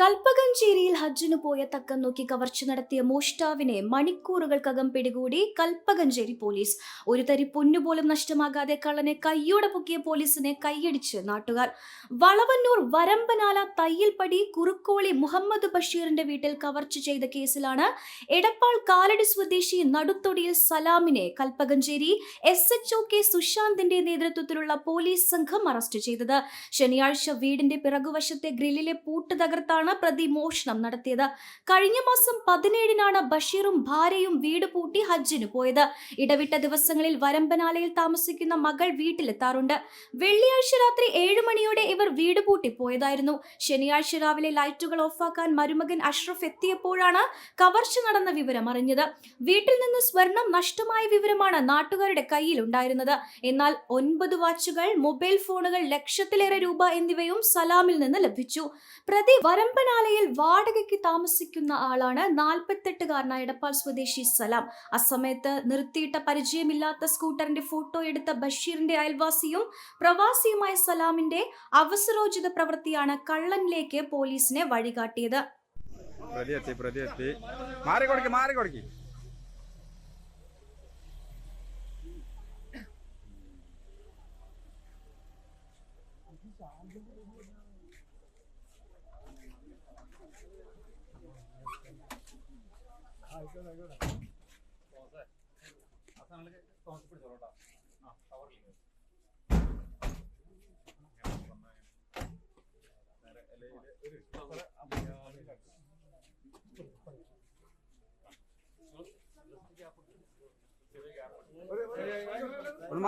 കൽപ്പകഞ്ചേരിയിൽ ഹജ്ജിനു പോയ തക്കം നോക്കി കവർച്ച നടത്തിയ മോഷ്ടാവിനെ മണിക്കൂറുകൾക്കകം പിടികൂടി കൽപ്പകഞ്ചേരി പോലീസ്. ഒരു തരി പൊന്നുപോലും നഷ്ടമാകാതെ കള്ളനെ കയ്യോടെ പൊക്കിയ പോലീസിനെ കൈയടിച്ച് നാട്ടുകാർ. വളവന്നൂർ വരമ്പനാല തയ്യൽപ്പടി കുറുക്കോളി മുഹമ്മദ് ബഷീറിന്റെ വീട്ടിൽ കവർച്ച ചെയ്ത കേസിലാണ് എടപ്പാൾ കാലടി സ്വദേശി നടുത്തൊടിയിൽ സലാമിനെ Kalpakanchery S H O K സുശാന്തിന്റെ നേതൃത്വത്തിലുള്ള പോലീസ് സംഘം അറസ്റ്റ് ചെയ്തത്. ശനിയാഴ്ച വീടിന്റെ പിറകുവശത്തെ ഗ്രില്ലിലെ പൂട്ട് തകർത്താണ് പ്രതി മോഷണം നടത്തിയത്. കഴിഞ്ഞ മാസം പതിനേഴിനാണ് ബഷീറും ഭാര്യയും വീട് പൂട്ടി ഹജ്ജിന് പോയത്. ഇടവിട്ട ദിവസങ്ങളിൽ വരമ്പനാലയിൽ താമസിക്കുന്ന മകൾ വീട്ടിലെത്താറുണ്ട്. വെള്ളിയാഴ്ച രാത്രി ഏഴു മണിയോടെ ഇവർ വീട് പൂട്ടി പോയതായിരുന്നു. ശനിയാഴ്ച രാവിലെ ലൈറ്റുകൾ ഓഫാക്കാൻ മരുമകൻ അഷ്റഫ് എത്തിയപ്പോഴാണ് കവർച്ച നടന്ന വിവരം അറിഞ്ഞത്. വീട്ടിൽ നിന്ന് സ്വർണം നഷ്ടമായ വിവരമാണ് നാട്ടുകാരുടെ കയ്യിൽ ഉണ്ടായിരുന്നത് എന്നാൽ ഒൻപത് വാച്ചുകൾ മൊബൈൽ ഫോണുകൾ ലക്ഷത്തിലേറെ രൂപ എന്നിവയും സലാമിൽ നിന്ന് ലഭിച്ചു. പ്രതി വരമ്പനാലയിൽ വാടകയ്ക്ക് താമസിക്കുന്ന ആളാണ് നാൽപ്പത്തെട്ടുകാരനായ എടപ്പാൾ സ്വദേശി സലാം. അസമയത്ത് നിർത്തിയിട്ട പരിചയമില്ലാത്ത സ്കൂട്ടറിന്റെ ഫോട്ടോ എടുത്ത ബഷീറിന്റെ അയൽവാസിയും പ്രവാസിയുമായ സലാമിന്റെ അവസരോചിത പ്രവൃത്തിയാണ് കള്ളനിലേക്ക് പോലീസിനെ വഴികാട്ടിയത്. പ്രതി എത്തി പ്രതി എത്തി. മാറി കൊടുക്ക് മാറി കൊടുക്ക്. ഒന്ന് മാ-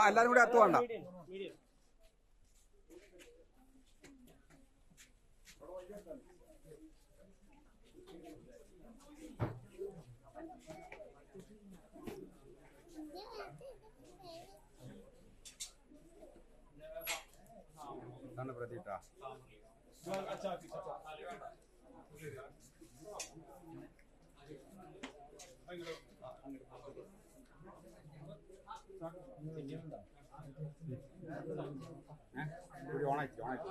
എല്ലാരും കൂടി അത്തു വേണ്ട ഇതാണ് പ്രതി ട്ടാ. ഏ? ഇവിടെ ഓണാക്കി ഓണാക്കി.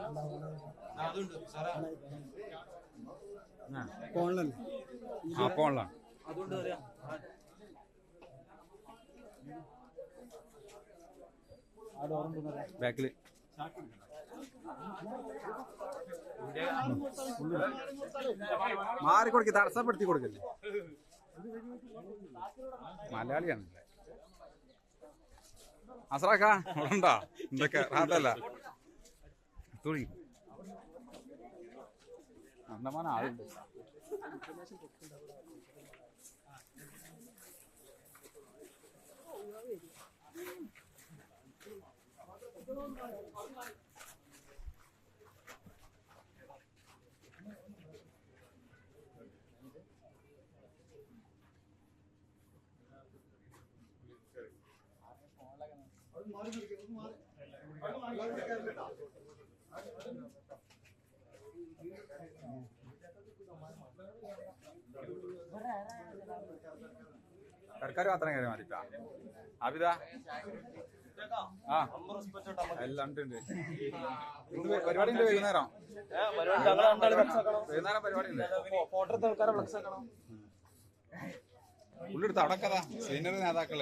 ഫോണിലല്ലേ? ആ ഫോണിലാണ് അതുകൊണ്ട് പറയാം. ബാക്കിൽ മാറി കൊടുക്ക് തടസ്സപ്പെടുത്തി കൊടുക്കല്ലേ? മലയാളിയാണല്ലേ അസറാക്ക ഉണ്ടോ? എന്തൊക്കെ? റാത്തല്ല. തുണി അന്തമാന ആളുണ്ട്. സർക്കാർ മാത്രം കാര്യം മാറി അബിത ആ. എല്ലാം ഉണ്ട്. ഉണ്ട്. പരിപാടി ഉണ്ട് വൈകുന്നേരം? വൈകുന്നേരം പരിപാടി ഉണ്ട്. ഉള്ളെടുത്ത് അവിടെ കഥ സീനിയർ നേതാക്കൾ.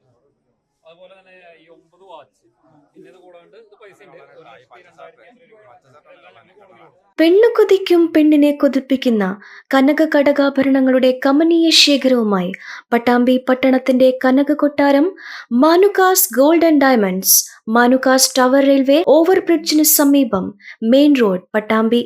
അതുപോലെ തന്നെ ഈ ഒമ്പത് വാച്ച് പിന്നെ ഇത് കൂടാണ്ട് ഇത് പൈസ ഉണ്ട്. ഒരു ലക്ഷത്തി രണ്ടായിരത്തി അഞ്ഞൂറ് രൂപ എല്ലാം കൂടി കൊടുക്കണം. പെണ്ണു കൊതിക്കും പെണ്ണിനെ കൊതിപ്പിക്കുന്ന കനക കടകാഭരണങ്ങളുടെ കമനീയ ശേഖരവുമായി പട്ടാമ്പി പട്ടണത്തിന്റെ കനക കൊട്ടാരം Manukas gold and diamonds Manukas tower railway ഓവർബ്രിഡ്ജിന് സമീപം മെയിൻ റോഡ് പട്ടാമ്പി